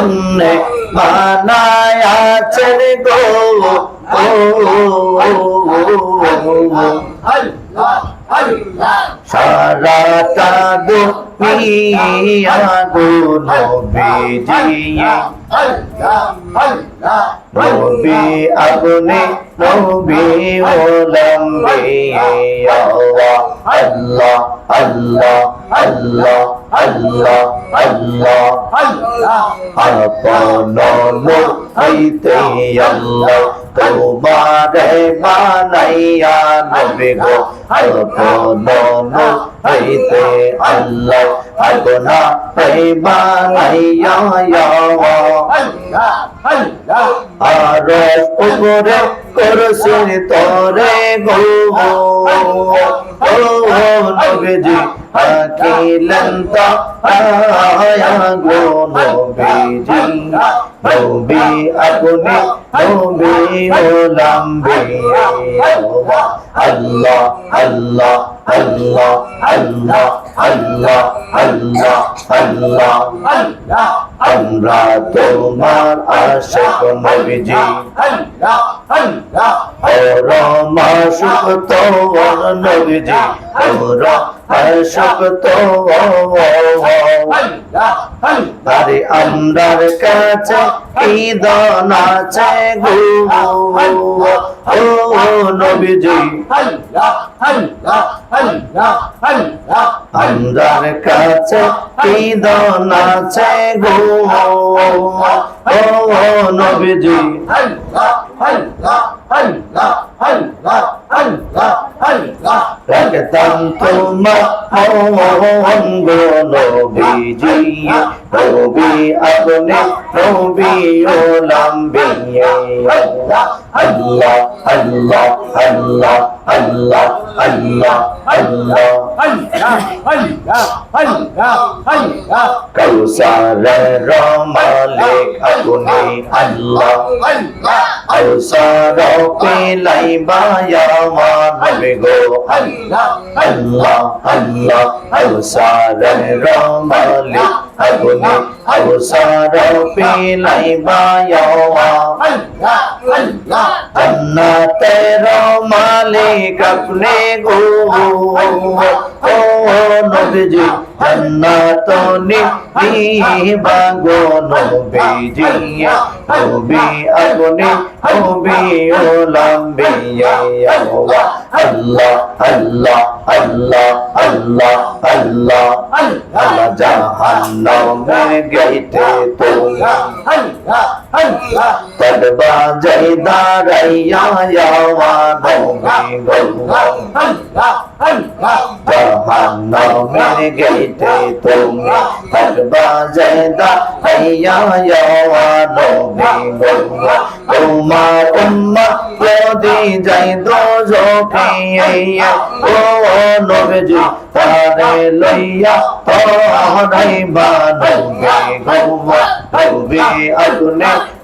জন্য বানায় আছেন গো। সারাটা দুনিয়া গো নবীজি। নবী আপনি নবী ওলম্বে আল্লাহ আল্লাহ আল্লাহ আল্লাহ আল্লাহ আল্লাহ আপন হইতে আল্লাহ তোমারে বানাইয়া নবী গো আপন হইতে আল্লাহ আগনা বানাইয়া আর উপরে করছেন তরে গো ও নবীজি আকিলেন তা আয়া গো নবীজি। নবী আপনি নবী ওলাম্বি আল্লাহ আল্লাহ আল্লাহ আল্লাহ আল্লাহ আল্লাহ আল্লাহ। আমরা তোমার আশিক নবীজি ওর মাসুক তোর নবীজি। ওর আশিক আমরার কাছে ঈদন আছে গো। ও নবীজি। আমরার কাছে ঈদন আছে গো। ও নবীজি। রাখতাম তোমার মন গো নবীজি নবী আপনি নবী ও লম্বি আল্লাহ আল্লাহ আল্লাহ আল্লাহ আল্লাহ আল্লাহ কৌসারের মালিক আপনি আল্লাহ কৌসার পেলাই বায়া মানবে গো আল্লাহ আল্লাহ কৌসারের মালিক আপনি কৌসার পেলাই জন্নতের মালিক আপনি গো। ও নবীজি, জন্নত নিবা গো নবীজি। নবী আপনি, নবী ও লম্বি আল্লাহ আল্লাহ আল্লাহ। আল্লাহ আল্লাহ আল্লাহ জাহান্নামের গেটে তুমি তদবা জয় দাঁড়াইয়া নবী গো। জাহান্নামের গেটে তুমি তদবা জয় দাঁড়াইয়া নবী গো তোমার উম্মত যদি যাই দোজখে ও নবীজি তারে লইয়া নবী আপনি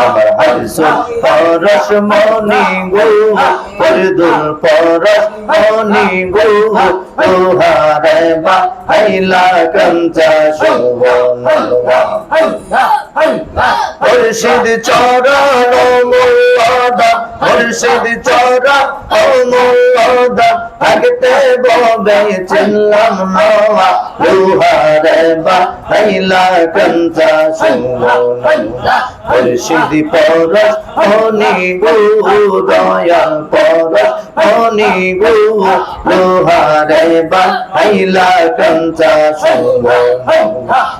আমার হরস পরশ মনি গো পরদুল পরশ মনি গো তুহারে বা হাইলা কঞ্চা শুভনল্লাহ মুর্শিদ চরণ মুরাদা মুর্শিদ চরণ মুরাদা আগতে ববে চিল্লাম নওয়া লোহারে বা হাইলা কঞ্চা শুভনল্লাহ মুর্শিদ পরশ মনি গো, দয়াল পরশ মনি গো। লোহারে বা হাইলা কঞ্চা শুভনল্লাহ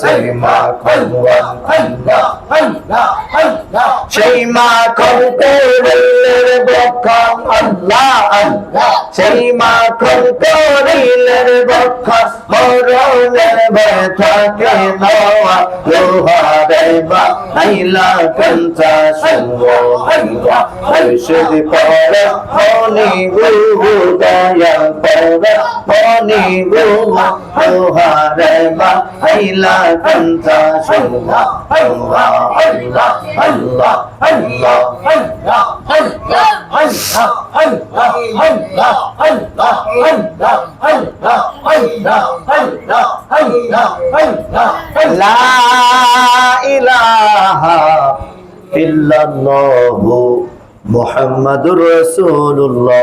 সেই মাখন সেই মাখন করিলের বক্ষ আল্লাহ আল্লাহ। সেই মাখন করিলের বক্ষ মরণের ব্যথাকে নওয়া লোহারে বা আইলা কঞ্চা সুঙ্গ ঔষধ পরে মনি গুহু দয়া পরে মনি গুহু লোহারে বা আইলা কঞ্চা সুঙ্গ আল্লাহ আল্লাহ আল্লাহ আল্লাহ লা ইলাহা ইল্লাল্লাহু মুহাম্মাদুর রাসূলুল্লাহ